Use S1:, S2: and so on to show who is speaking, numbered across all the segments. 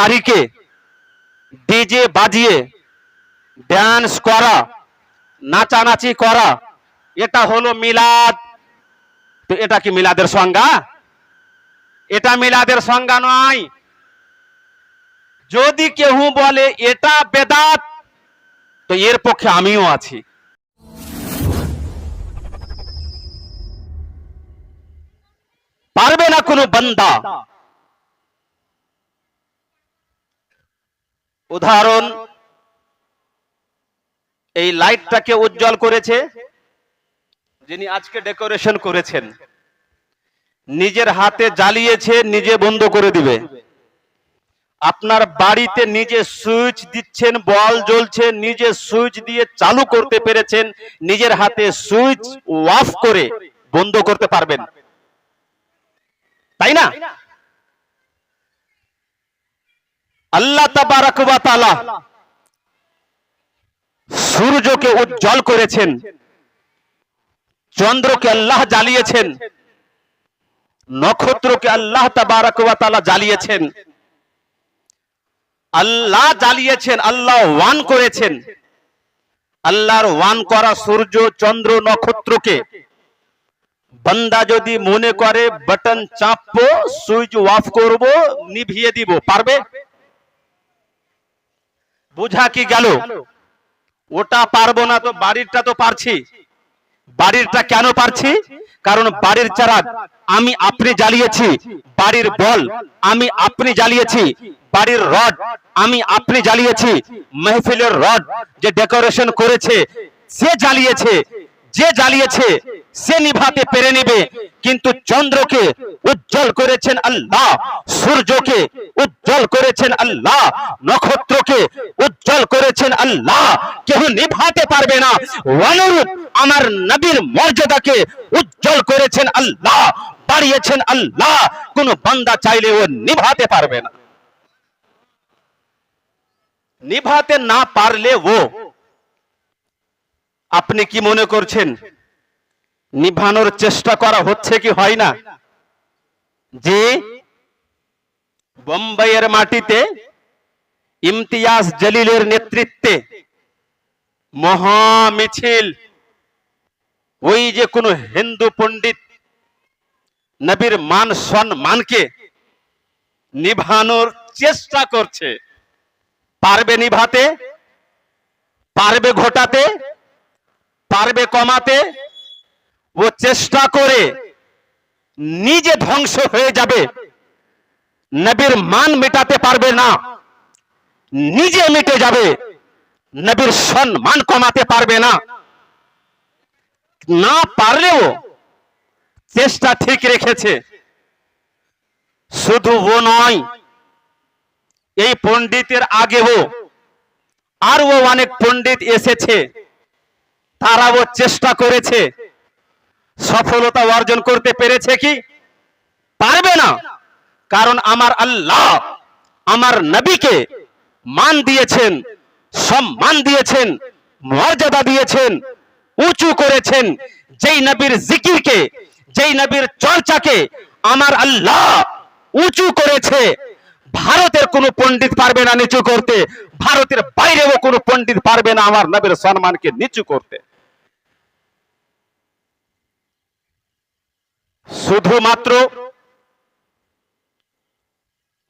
S1: তারিখে ডিজে বাজিয়ে ড্যান্স করা, নাচানাচি করা, এটা হলো মিলাদ। তো এটা কি মিলাদের সংজ্ঞা? এটা মিলাদের সংজ্ঞা নয়। যদি কেউ বলে এটা বেদাত, তো এর পক্ষে আমিও আছি। পারবে না কোনো বান্দা। উদাহরণ, এই লাইটটাকে উজ্জ্বল করেছে যিনি আজকে ডেকোরেশন করেছেন। নিজের হাতে জ্বালিয়েছে, নিজে বন্ধ করে দিবে। আপনার বাড়িতে নিজে সুইচ দিচ্ছেন, বল জ্বলছে, নিজে সুইচ দিয়ে চালু করতে পেরেছেন, নিজের হাতে সুইচ অফ করে বন্ধ করতে পারবেন। তাই না? আল্লাহ তাআলা সূর্যকে উজ্জ্বল করেছেন, চন্দ্রকে আল্লাহ জ্বালিয়েছেন, নক্ষত্রকে আল্লাহ তাআলা জ্বালিয়েছেন। আল্লাহ জ্বালিয়েছেন, আল্লাহ ওয়ান করেছেন। আল্লাহর ওয়ান করা সূর্য, চন্দ্র, নক্ষত্রকে। বান্দা যদি মনে করে, বাটন চাপবো, সুইচ অফ করব, নিভিয়ে দিব, পারবে? বুঝা কি গেল? ওটা পারব না তো বাড়িরটা তো পারছি। বাড়িরটা কেন পারছি? কারণ বাড়ির চারা আমি আপনি জ্বালিয়েছি। বাড়ির বল আমি আপনি জ্বালিয়েছি। বাড়ির রড আমি আপনি জ্বালিয়েছি। মেহফিলের রড যে ডেকোরেশন করেছে, সে জ্বালিয়েছে। যে জ্বালিয়েছে, সে নিভাতে পেরে নেবে। কিন্তু চন্দ্রকে উজ্জ্বল করেছেন আল্লাহ, সূর্যকে উজ্জ্বল করেছেন আল্লাহ, নক্ষত্রকে উজ্জ্বল করেছেন আল্লাহ। কেউ নিভাতে পারবে না। অনুরূপ আমার নবীর মর্যাদাকে উজ্জ্বল করেছেন আল্লাহ, বাড়িয়েছেন আল্লাহ। কোন বান্দা চাইলে ও নিভাতে পারবে না। নিভাতে না পারলে ও আপনি কি মনে করছেন? নিভানোর চেষ্টা করা হচ্ছে কি হয় না? যে বোম্বাইয়ের মাটিতে ইমতিয়াজ জলিলের নেতৃত্বে মহা মিছিল ওই যে কোন হিন্দু পণ্ডিত নবীর মান সম্মানকে নিভানোর চেষ্টা করছে। পারবে নিভাতে? পারবে ঘটাতে? পারবে কমাতে, ও চেষ্টা করে নিজে ধ্বংস হয়ে যাবে। নবীর মান মেটাতে পারবে না, নিজে মিটে যাবে। নবীর সম্মান কমাতে পারবে না। না পারলেও চেষ্টা ঠিক রেখেছে। শুধু ও নয়, এই পণ্ডিতের আগেও আরও অনেক পণ্ডিত এসেছে। তারাও চেষ্টা করেছে। সফলতা অর্জন করতে পেরেছে কি? পারবে না। কারণ আমার আল্লাহ আমার নবীকে মান দিয়েছেন, সম্মান দিয়েছেন, মর্যাদা দিয়েছেন, উঁচু করেছেন। যেই নবীর জিকিরকে, যেই নবীর চর্চাকে আমার আল্লাহ উঁচু করেছে। ভারতের কোন পণ্ডিত পারবে না নিচু করতে। ভারতের বাইরেও কোন পণ্ডিত পারবে না আমার নবীর সম্মানকে নিচু করতে। শুধুমাত্র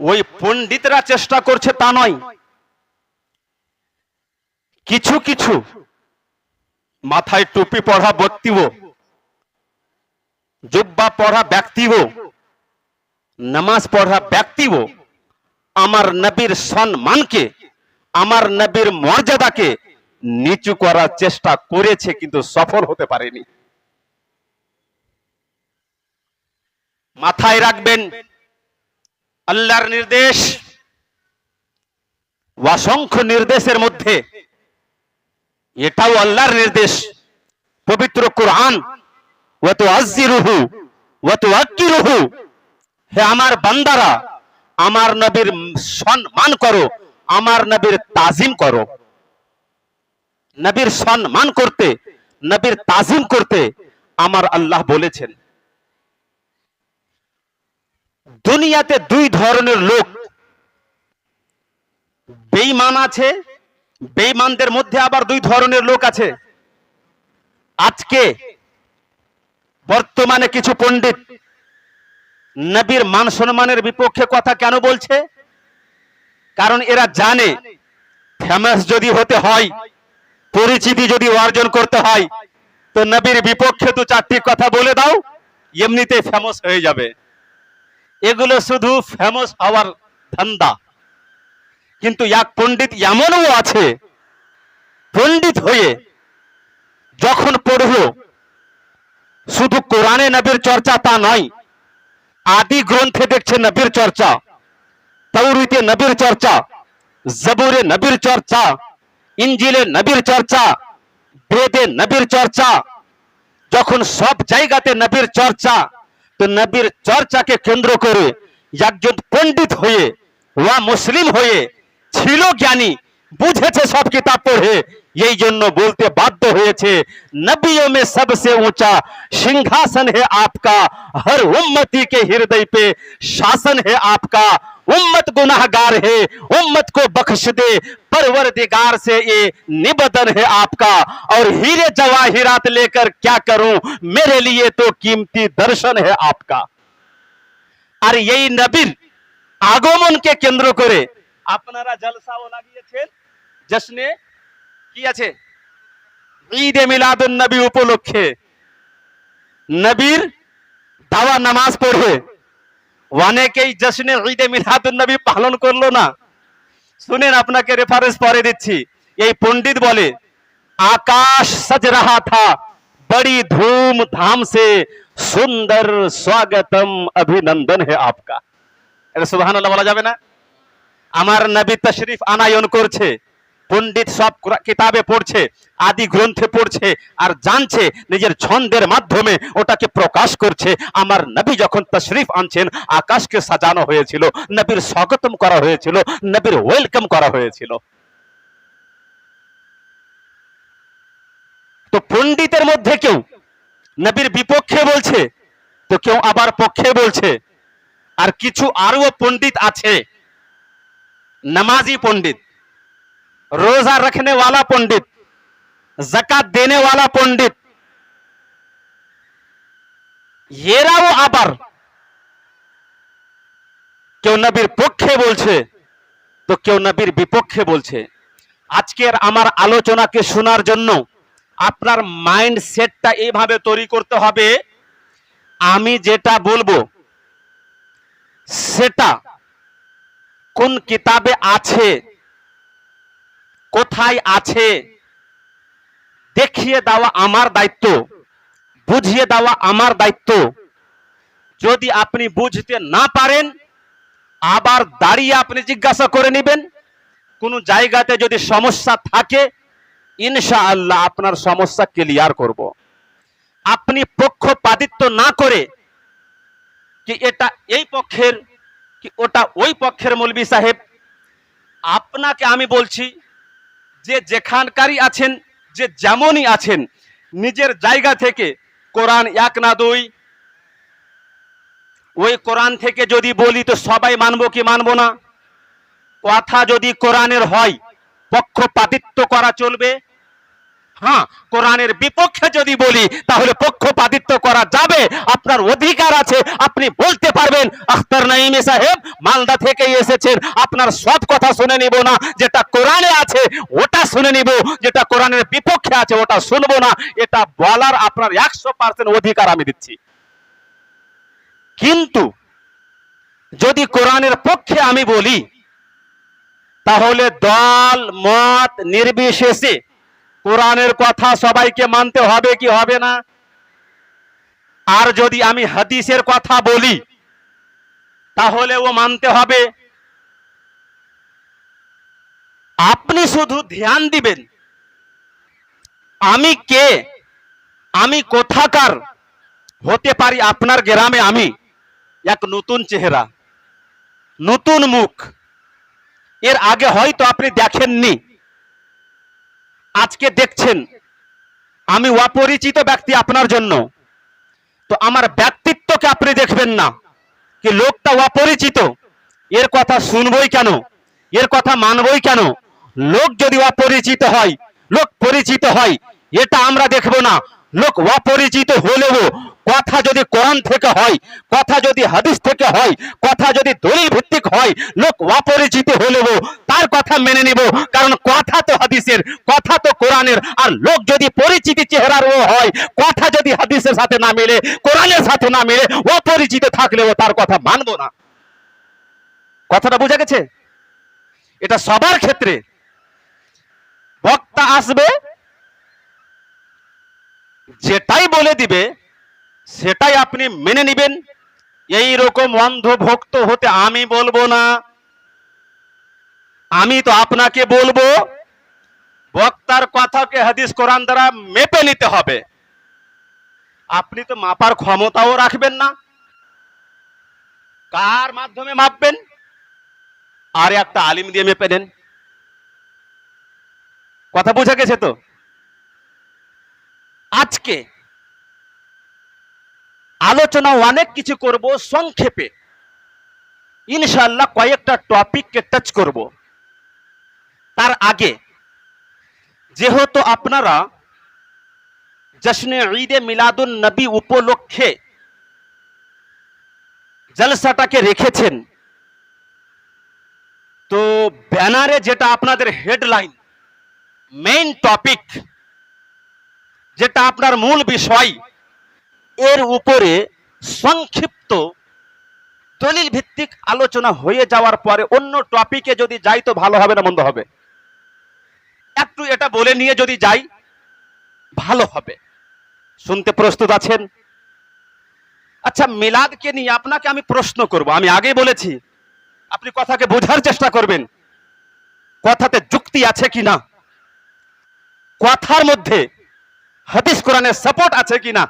S1: ওই পণ্ডিতরা চেষ্টা করছে তা নয়, কিছু কিছু মাথায় টুপি পড়া ব্যক্তিও, জুব্বা পড়া ব্যক্তিও, নামাজ পড়া ব্যক্তিও আমার নবীর সম্মানকে, আমার নবীর মর্যাদাকে নিচু করার চেষ্টা করেছে কিন্তু সফল হতে পারেনি। মাথায় রাখবেন। আল্লাহর নির্দেশ অসংখ্য নির্দেশের মধ্যে। এটাও আল্লাহর নির্দেশ। পবিত্র কোরআন। ওয়াতু আজিরুহু ওয়াতু আকিরুহু হে আমার বান্দারা, আমার নবীর সম্মান করো, আমার নবীর তাজিম করো। নবীর সম্মান করতে, নবীর তাজিম করতে আমার আল্লাহ বলেছেন। দুনিয়াতে দুই ধরনের লোক। বেঈমান আছে, বেঈমানদের মধ্যে আবার দুই ধরনের লোক আছে। আজকে বর্তমানে কিছু পণ্ডিত নবীর মান সম্মানের বিপক্ষে কথা কেন বলছে? কারণ এরা জানে, ফেমাস যদি হতে হয়, পরিচিতি যদি অর্জন করতে হয়, তো নবীর বিপক্ষে তো চারটি কথা বলে দাও এমনিতে ফেমাস হয়ে যাবে। এগুলো শুধু ফেমাস হওয়ার ধান্দা। কিন্তু এক পণ্ডিত এমনও আছে, পণ্ডিত হয়ে যখন পড়ব শুধু কোরআনে নবীর চর্চা তা নয়, আদি গ্রন্থে দেখছে নবীর চর্চা, তৌরিতে নবীর চর্চা, জবুরে নবীর চর্চা, ইঞ্জিলে নবীর চর্চা, বেদে নবীর চর্চা, যখন সব জায়গাতে নবীর চর্চা তো নবীর চর্চাকে কেন্দ্র করে একজন পণ্ডিত হয়ে ওয়া মুসলিম হয়ে ছিল জ্ঞানী বুঝেছে সব কিতাব পড়ে এই জন্য বলতে বাধ্য হয়েছে नबियों में सबसे ऊंचा सिंहासन है आपका हर उम्मती के हृदय पे शासन है आपका उम्मत गुनाहगार है उम्मत को बख्श दे परवरदिगार से ये निवेदन है आपका और हीरे जवाहिरात लेकर क्या करूं मेरे लिए तो कीमती दर्शन है आपका আর এই নবীর আগমনকে কেন্দ্র করে আপনারা জলসাও লাগিয়েছেন জশ্নে কি আছে ঈদে মিলাদুন নবী উপলক্ষে নবীর দাওয়া নামাজ পড়ে অনেকেই জশ্নে ঈদে মিলাদুন নবী পালন করলো না শুনেন, আপনাকে রেফারেন্স পরে দিচ্ছি। এই পণ্ডিত বলে, আকাশ সজ রাহা থা, বড়ি ধুমধাম সে, সুন্দর স্বাগতম অভিনন্দন হে আপকা। এটা সুবহানাল্লাহ বলা যাবে না? আমার নবী তশরিফ আনায়ন করছে। পণ্ডিত সব কিতাবে পড়ছে, আদি গ্রন্থে পড়ছে, আর জানছে, নিজের ছন্দের মাধ্যমে ওটাকে প্রকাশ করছে। আমার নবী যখন তশরিফ আনছেন, আকাশকে সাজানো হয়েছিল, নবীর স্বাগতম করা হয়েছিল, নবীর ওয়েলকাম করা হয়েছিল। তো পণ্ডিতের মধ্যে কেউ নবীর বিপক্ষে বলছে, তো কেউ আবার পক্ষে বলছে, আর কিছু আরও পণ্ডিত আছে, নামাজি পণ্ডিত। रोजा रखने वाला पंडित जक़ात देने वाला पंडित এরাও আবার কেউ নবীর পক্ষে বলছে তো কেউ নবীর বিপক্ষে বলছে আজকের আমার আলোচনাকে শোনার জন্য আপনার মাইন্ড সেটটা এইভাবে তৈরি করতে হবে আমি যেটা বলবো সেটা কোন কিতাবে আছে কোথায় আছে? দেখিয়ে দেওয়া আমার দায়িত্ব, বুঝিয়ে দেওয়া আমার দায়িত্ব। যদি আপনি বুঝতে না পারেন, আবার দাঁড়িয়ে আপনি জিজ্ঞাসা করে নেবেন। কোন জায়গাতে যদি সমস্যা থাকে, ইনশাআল্লাহ আপনার সমস্যা ক্লিয়ার করব। আপনি পক্ষপাতিত্ব না করে কি এটা এই পক্ষের, কি ওটা ওই পক্ষের মৌলবী সাহেব? আপনাকে আমি বলছি যে যেখানকারই আছেন, যে যেমনই আছেন, নিজের জায়গা থেকে কোরআন এক না দুই। ওই কোরআন থেকে যদি বলি তো সবাই মানবো কি মানবো না? কথা যদি কোরআনের হয়, পক্ষপাতিত্ব করা চলবে হ্যাঁ কোরআনের বিপক্ষে যদি বলি, তাহলে পক্ষপাতিত্ব করা যাবে। আপনার অধিকার আছে, আপনি বলতে পারবেন, আখতার নাইমে সাহেব, মালদা থেকে এসেছেন। আপনার সব কথা শুনে নিব না, যেটা কোরআনে আছে, ওটা শুনে নিব। যেটা কোরআনের বিপক্ষে আছে, ওটা শুনব না। এটা বলার আপনার একশো পার্সেন্ট অধিকার আমি দিচ্ছি। কিন্তু, যদি কোরআনের পক্ষে আমি বলি, তাহলে দল, মত নির্বিশেষে কোরআনের কথা সবাইকে মানতে হবে কি হবে না? আর যদি আমি হাদিসের কথা বলি, তাহলে ও মানতে হবে। আপনি শুধু ধ্যান দিবেন। আমি কে? আমি কোথাকার? হতে পারি আপনার গ্রামে আমি এক নতুন চেহারা, নতুন মুখ। এর আগে হয়তো আপনি দেখেননি। আজকে দেখছেন, আমি অপরিচিত ব্যক্তি আপনার জন্য। তো আমার ব্যক্তিত্বকে আপনি দেখবেন না। কি লোকটা অপরিচিত, এর কথা শুনবই কেন? এর কথা মানবই কেন? লোক যদি অপরিচিত হয়, লোক পরিচিত হয়, এটা আমরা দেখব না। লোক অপরিচিত হলেও কথা যদি কোরআন থেকে হয়, কথা যদি হাদিস থেকে হয়, কথা যদি দলিল ভিত্তিক হয়, লোক অপরিচিত হলেও তার কথা মেনে নিব। কারণ কথা তো হাদিসের, কথা তো কোরআনের। আর লোক যদি পরিচিতি ও হয়, কথা যদি হাদিসের সাথে না মিলে, কোরআনের সাথে না মিলে, অপরিচিত থাকলেও তার কথা মানবো না। কথাটা বোঝা গেছে? এটা সবার ক্ষেত্রে। বক্তা আসবে যেটাই বলে দিবে, সেটাই আপনি মেনে নেবেন। এই রকম অন্ধভক্ত হতে আমি বলব না। আমি তো আপনাকে বলব, বক্তার কথাকে হাদিস কোরআন দ্বারা মেপে নিতে হবে। আপনি তো মাপার ক্ষমতাও রাখবেন না। কার মাধ্যমে মাপবেন? আর একটা আলিম দিয়ে মেপে নেন। কথা বোঝা গেছে তো? আজকে আলোচনা অনেক কিছু করব, সংক্ষেপে। ইনশাল্লাহ কয়েকটা টপিককে টাচ করব। তার আগে, যেহেতু আপনারা জশ্নে ঈদে মিলাদুন নবী উপলক্ষে জলসাটাকে রেখেছেন, তো ব্যানারে যেটা আপনাদের হেডলাইন মেইন টপিক যেটা আপনার মূল বিষয়, এর উপরে সংক্ষিপ্ত দলিল ভিত্তিক আলোচনা হয়ে যাওয়ার পরে অন্য টপিকে যদি যাই তো ভালো হবে না মন্দ হবে? একটু এটা বলে নিয়ে যদি যাই, ভালো হবে। শুনতে প্রস্তুত আছেন? আচ্ছা মিলাদকে নিয়ে আপনাকে আমি প্রশ্ন করব। আমি আগে বলেছি, আপনি কথাকে বোঝার চেষ্টা করবেন। কথাতে যুক্তি আছে কি না কথার মধ্যে হাদিস কোরআনের সাপোর্ট আছে কি না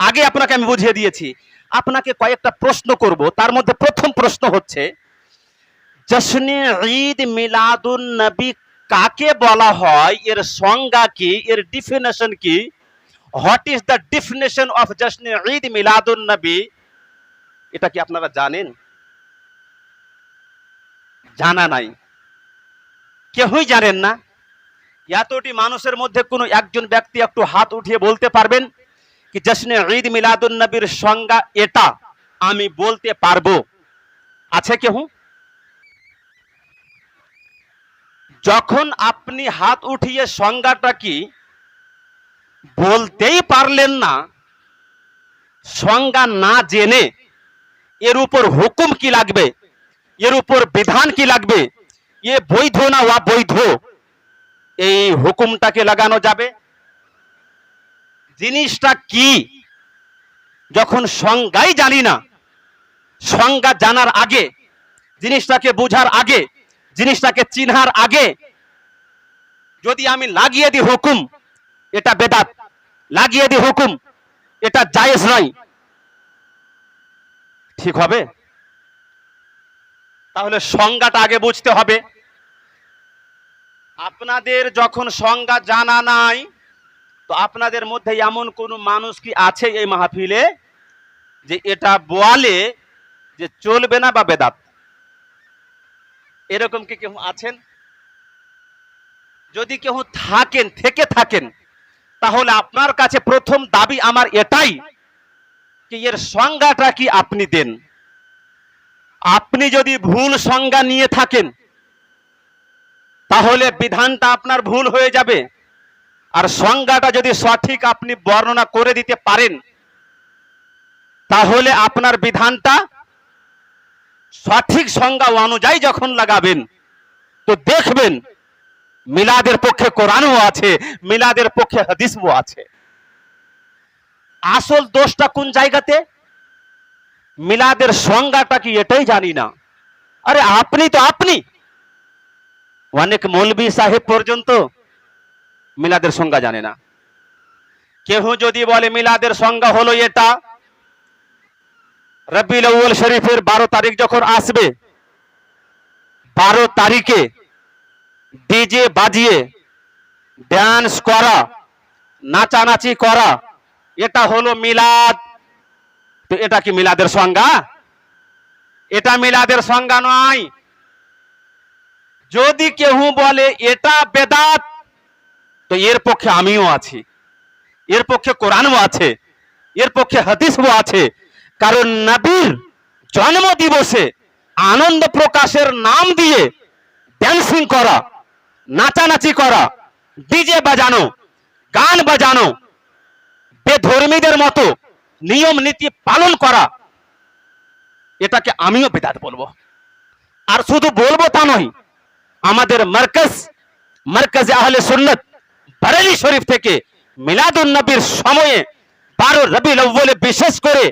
S1: আগে আপনাকে আমি বুঝিয়ে দিয়েছি। আপনাকে কয়েকটা প্রশ্ন করব। তার মধ্যে প্রথম প্রশ্ন হচ্ছে, জশ্নে ঈদ মিলাদুন নবী কাকে বলা হয়? এর সংজ্ঞা কি? এর ডিফিনেশন কি? What is the definition of Jashne Eid Miladun Nabi? এটা কি আপনারা জানেন? জানা নাই। কেউই জানেন না? এতটি মানুষের মধ্যে কোনো একজন ব্যক্তি একটু হাত উঠিয়ে বলতে পারবেন কি জশ্নে ঈদ মিলাদুন নবীর সংজ্ঞা এটা আমি বলতে পারব। আছে কেউ যখন আপনি হাত উঠিয়ে সংজ্ঞাটা কি বলতেই পারলেন না, সংজ্ঞা না জেনে এর উপর হুকুম কি লাগবে? এর উপর বিধান কি লাগবে? এ বৈধ না অবৈধ? এই হুকুমটাকে লাগানো যাবে? জিনিসটা কি? যখন সংজ্ঞাই জানি না, সংজ্ঞা জানার আগে, জিনিসটাকে বোঝার আগে, জিনিসটাকে চিনহার আগে, যদি আমি লাগিয়ে দিই হুকুম, এটা বেদাত। লাগিয়ে দিই হুকুম, এটা জায়েজ নয়। ঠিক হবে? তাহলে সংজ্ঞাটা আগে বুঝতে হবে। আপনাদের যখন সংজ্ঞা জানা নাই, তো আপনাদের মধ্যে এমন কোন মানুষ কি আছে এই মাহফিলে যে এটা বলে যে চলবে না বা বেদাত? এরকম কি কেউ আছেন? যদি কেউ থাকেন, থেকে থাকেন, তাহলে আপনার কাছে প্রথম দাবি আমার এটাই কি এর সংজ্ঞাটা কি আপনি দেন? আপনি যদি ভুল সংজ্ঞা নিয়ে থাকেন তাহলে বিধানটা আপনার ভুল হয়ে যাবে। আর সংজ্ঞাটা যদি সঠিক আপনি বর্ণনা করে দিতে পারেন, তাহলে আপনার বিধানটা সঠিক সংজ্ঞা অনুযায়ী যখন লাগাবেন, তো দেখবেন মিলাদের পক্ষে কোরআনও আছে, মিলাদের পক্ষে হাদিসও আছে। আসল দোষটা কোন জায়গাতে? মিলাদের সংজ্ঞাটা কি এটাই জানি না। আরে আপনি তো আপনি। অনেক মৌলবি সাহেব পর্যন্ত মিলাদের সংজ্ঞা জানে না। কেহ যদি বলে মিলাদের সংজ্ঞা হলো এটা আউয়াল শরীফের বারো তারিখ যখন আসবে, বারো তারিখে ডিজে বাজিয়ে ড্যান্স করা, নাচানাচি করা, এটা হলো মিলাদ। তো এটা কি মিলাদের সংজ্ঞা? এটা মিলাদের সংজ্ঞা নয়। যদি কেউ বলে, এটা বেদাত, তো এর পক্ষে আমিও আছি। এর পক্ষে কোরআনও আছে। এর পক্ষে হাদিসও আছে। কারণ নবীর জন্ম দিবসে আনন্দ প্রকাশের নাম দিয়ে ড্যান্সিং করা, নাচানাচি করা, ডিজে বাজানো, গান বাজানো, বেধর্মীদের মতো নিয়ম নীতি পালন করা, এটাকে আমিও বেদাত বলব। আর শুধু বলব তা নয় আমাদের মার্কাজ, মার্কাজে আহলে সুন্নত বারেলি শরীফ থেকে মিলাদুন নবীর সময়ে বারো রবি আউ্বলে বিশেষ করে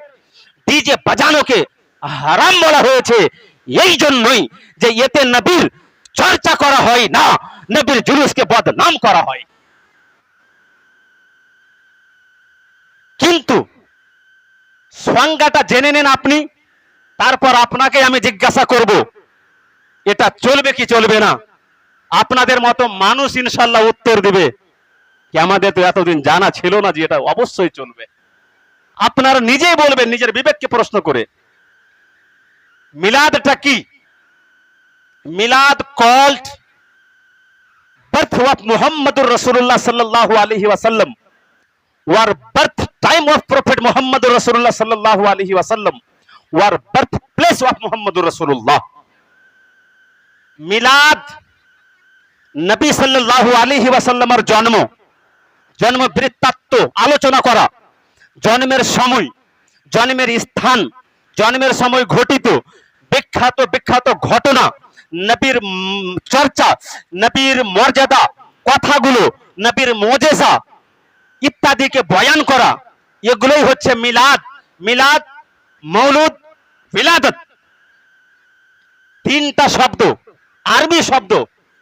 S1: ডিজে বাজানোকে হারাম বলা হয়েছে। এই জন্যই যে এতে নবীর চর্চা করা হয় না, নবীর জুলুসকে বদনাম করা হয়। কিন্তু সংজ্ঞাটা জেনে নেন আপনি, তারপর আপনাকে আমি জিজ্ঞাসা করব। এটা চলবে কি চলবে না? আপনাদের মতো মানুষ ইনশাল্লাহ উত্তর দিবে। কি আমাদের তো এতদিন জানা ছিল না যে এটা অবশ্যই চলবে। আপনারা নিজেই বলবেন, নিজের বিবেককে প্রশ্ন করে। মিলাদটা কি? মিলাদ কল্ট বার্থ অফ মুহাম্মদুর রসুল্লাহ সাল্লাহ আলহি ওয়াসাল্লাম। ওয়ার বার্থ টাইম অফ প্রফেট মুহাম্মদুর রসুল্লাহ সাল্লাল্লাহু আলহি ওয়াসাল্লাম। ওয়ার বার্থ প্লেস অফ মুহাম্মদুর রসুল্লাহ মিলাদ নবী সাল্লাল্লাহু আলাইহি ওয়াসাল্লামের জন্ম জন্ম বৃত্তান্ত আলোচনা করা, জন্মের সময়, জন্মের স্থান, জন্মের সময় ঘটিত, বিখ্যাত বিখ্যাত ঘটনা, নবীর চর্চা, নবীর মর্যাদা, কথাগুলো, নবীর মোজেসা ইত্যাদিকে বয়ান করা, এগুলোই হচ্ছে মিলাদ। মিলাদ, মৌলুদ বিলাদত তিনটা শব্দ। আরবি শব্দ।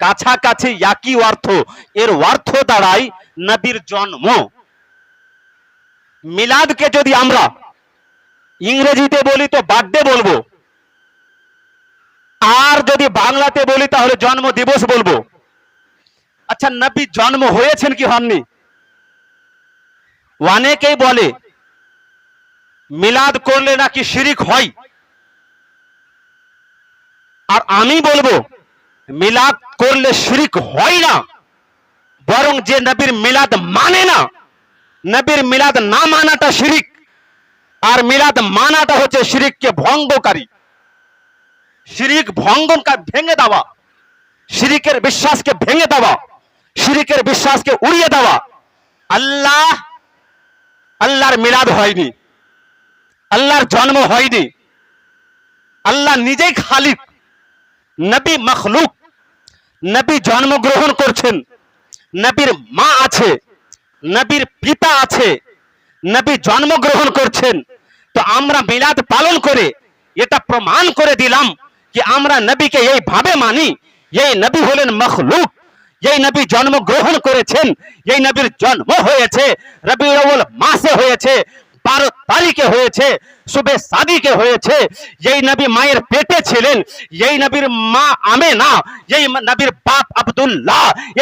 S1: কাছাকাছি একই অর্থ। এর অর্থ দাঁড়ায় নবীর জন্ম। মিলাদকে যদি আমরা ইংরেজিতে বলি তো বার্থডে বলব। আর যদি বাংলাতে বলি তাহলে জন্ম দিবস বলব। আচ্ছা নবী জন্ম হয়েছেন কি হননি? অনেকেই বলে, মিলাদ করলে নাকি শিরিক হয়। আর আমি বলব মিলাদ করলে শিরিক হয় না, বরং যে নবীর মিলাদ মানে না, নবীর মিলাদ না মানাটা শিরিক, আর মিলাদ মানাটা হচ্ছে শিরিককে ভঙ্গকারী। শিরিক ভঙ্গন ভেঙে দেওয়া, শিরিকের বিশ্বাসকে ভেঙে দেওয়া, শিরিকের বিশ্বাসকে উড়িয়ে দেওয়া, আল্লাহ, আল্লাহর মিলাদ হয়নি, আল্লাহর জন্ম হয়নি, আল্লাহ নিজেই খালিক নবী মখলুক নবী জন্মগ্রহণ করছেন। নবীর মা আছে, নবীর পিতা আছে, নবী জন্মগ্রহণ করছেন। তো আমরা মিলাদ পালন করে এটা প্রমাণ করে দিলাম যে আমরা নবীকে এইভাবে মানি, এই নবী হলেন মখলুক, এই নবী জন্মগ্রহণ করেছেন, এই নবীর জন্ম হয়েছে, রবিউল মাসে হয়েছে বারো তারিখে হয়েছে, শুভে সাদিকে হয়েছে। এই নবী মায়ের পেটে ছিলেন, এই নবীর মা আমে না এই নবীর বাপ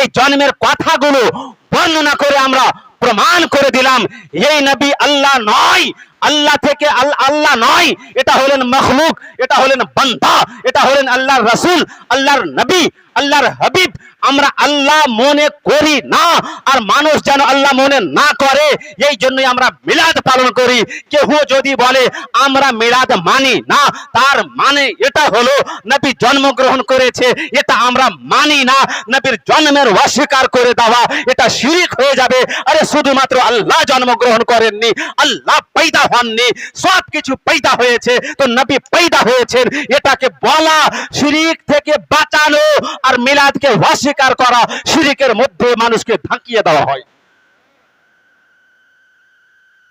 S1: এই জন্মের কথাগুলো বর্ণনা করে আমরা প্রমাণ করে দিলাম, এই নবী আল্লাহ নয়, আল্লাহ থেকে আল- আল্লাহ নয়। এটা হলেন মখলুক, এটা হলেন বান্দা, এটা হলেন আল্লাহর রসুল, আল্লাহর নবী, আল্লাহর হাবিব। আমরা আল্লাহ মনে করি না, আর মানুষ যেন আল্লাহ মনে না করে, এই জন্যই আমরা মিলাদ পালন করি। কেউ যদি বলে, আমরা মিলাদ মানি না, তার মানে এটা হলো নবী জন্মগ্রহণ করেছে, এটা আমরা মানি না, নবীর জন্মের অস্বীকার করে দেওয়া, এটা শিরিক হয়ে যাবে। আরে শুধুমাত্র আল্লাহ জন্মগ্রহণ করেননি, আল্লাহ পৈদা হননি সব কিছু পৈদা হয়েছে, তো নবী পৈদা হয়েছেন, এটাকে বলা শিরিক থেকে বাঁচানো, আর মিলাদকে অস্বীকার করা শিরিকের মধ্যে মানুষকে ধাকিয়ে দেওয়া হয়।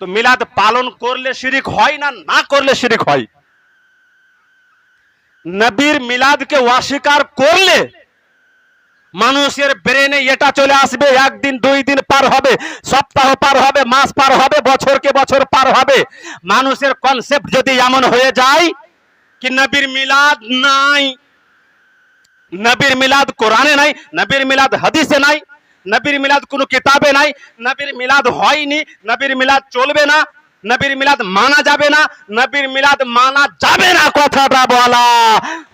S1: তো মিলাদ পালন করলে শিরিক হয় না না করলে শিরিক হয়। নবীর মিলাদকে অস্বীকার করলে মানুষের ব্রেনে এটা চলে আসবে, একদিন, দুই দিন পার হবে, সপ্তাহ পার হবে, মাস পার হবে, বছরকে বছর পার হবে। মানুষের কনসেপ্ট যদি এমন হয়ে যায়, কি নবীর মিলাদ নাই? নবীর মিলাদ কোরআনে নাই, নবীর মিলাদ হাদিসে নাই, নবীর মিলাদ কোনো কিতাবে নাই, নবীর মিলাদ হয়নি, নবীর মিলাদ চলবে না, নবীর মিলাদ মানা যাবে না, নবীর মিলাদ মানা যাবে না কথাটা বলা।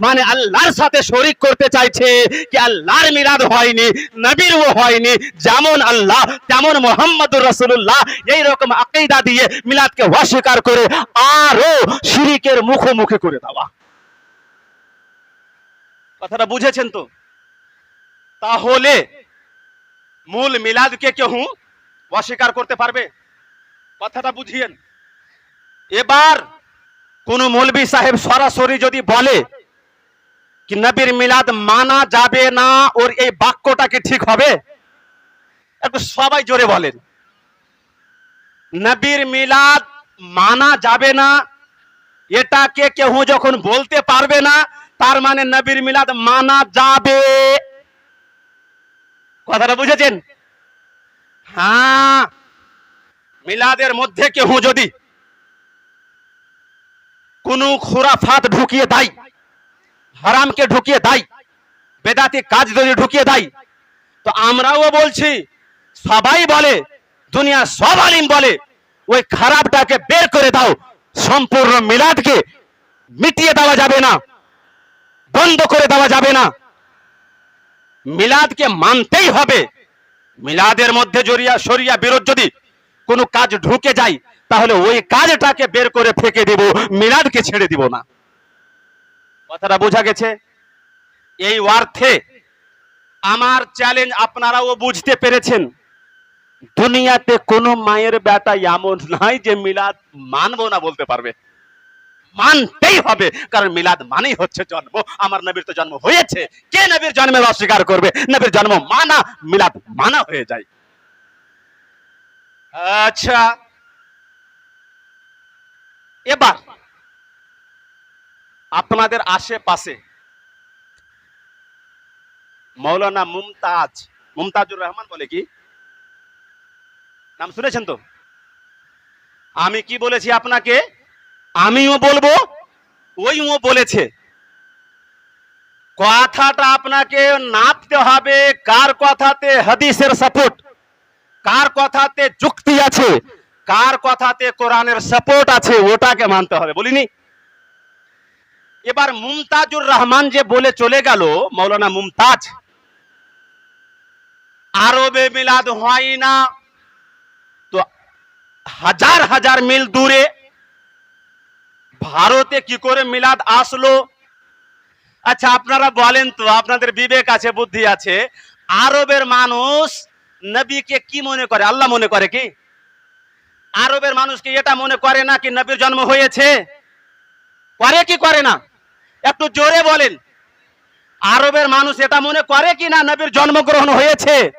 S1: মানে আল্লাহর সাথে শরিক করতে চাইছে কি আল্লাহর মিলাদ হয়নি, নবীরও হয়নি, যেমন আল্লাহ, তেমন মোহাম্মদুর রাসূলুল্লাহ এই রকম আকীদা দিয়ে মিলাদকে অস্বীকার করে আরও শিরিকের মুখোমুখি করে দেওয়া। কথাটা বুঝেছেন তো? তাহলে মূল মিলাদকে কেউ অস্বীকার করতে পারবে? কথাটা বুঝিয়েন। এবার কোন মৌলবী সাহেব সরাসরি যদি বলে কি নবীর মিলাদ মানা যাবে না, ওর এই বাক্যটা কি ঠিক হবে? একটু সবাই জোরে বলেন। নবীর মিলাদ মানা যাবে না, এটাকে কেউ যখন বলতে পারবে না তার মানে নবীর মিলাদ মানা যাবে। কথাটা বুঝেছেন? হ্যাঁ মিলাদের মধ্যে কেউ যদি কোন খুরাফাত ঢুকিয়ে দেয়, হারামকে ঢুকিয়ে দেয়, বেদাতি কাজ যদি ঢুকিয়ে দেয়, তো আমরাও বলছি, সবাই বলে দুনিয়া সব আলিম বলে, ওই খারাপটাকে বের করে দাও, সম্পূর্ণ মিলাদকে মিটিয়ে দেওয়া যাবে না। বন্ধ করে দেওয়া যাবে না। মিলাদকে মানতেই হবে। মিলাদের মধ্যে জড়িয়া সরিয়া বিরোধ যদি কোনো কাজ ঢুকে যায়, তাহলে ওই কাজটাকে বের করে ফেকে দিব, মিলাদকে ছেড়ে দিব না। কথাটা বোঝা গেছে? এই অর্থে আমার চ্যালেঞ্জ আপনারাও বুঝতে পেরেছেন। দুনিয়াতে কোনো মায়ের বেটা এমন নাই যে মিলাদ মানবো না বলতে পারবে। মানতেই হবে। কারণ মিলাদ মানেই হচ্ছে জন্ম। আমার নবীর তো জন্ম হয়েছে। কে নবীর জন্মের অস্বীকার করবে? নবীর জন্ম মানা, মিলাদ মানা হয়ে যায়। আচ্ছা। এবার আপনাদের আশেপাশে মৌলানা মুমতাজ, মুমতাজুর রহমান বলে কি? নাম শুনেছেন তো? আমি কি বলেছি আপনাকে? আমিও বলব, ওইও বলেছে। কথাটা আপনাকে নাপতে হবে, কার কথাতে হাদিসের সাপোর্ট, কার কথাতে যুক্তি আছে, কার কথাতে কোরআনের সাপোর্ট আছে, ওটাকে মানতে হবে, বলিনি? এবার মুমতাজুর রহমান যে বলে চলে গেল মৌলানা মুমতাজ, আরবে মিলাদ হয় না, তো হাজার হাজার মিল দূরে ভারতে কি করে মিলাদ আসলো? আচ্ছা আপনারা বলেন তো, আপনাদের বিবেক আছে, বুদ্ধি আছে। আরবের মানুষ নবীকে কি মনে করে? আল্লাহ মনে করে কি? আরবের মানুষকে এটা মনে করে না কি নবীর জন্ম হয়েছে? করে কি করে না? একটু জোরে বলেন। আরবের মানুষ এটা মনে করে কি না নবীর জন্মগ্রহণ হয়েছে?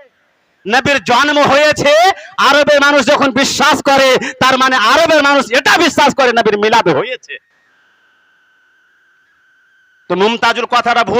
S1: নবীর জন্ম হয়েছে, আরবের মানুষ যখন বিশ্বাস করে, তার মানে আরবের মানুষ এটা বিশ্বাস করে নবীর মিলাদ হয়েছে। তো মুমতাজুর কথাটা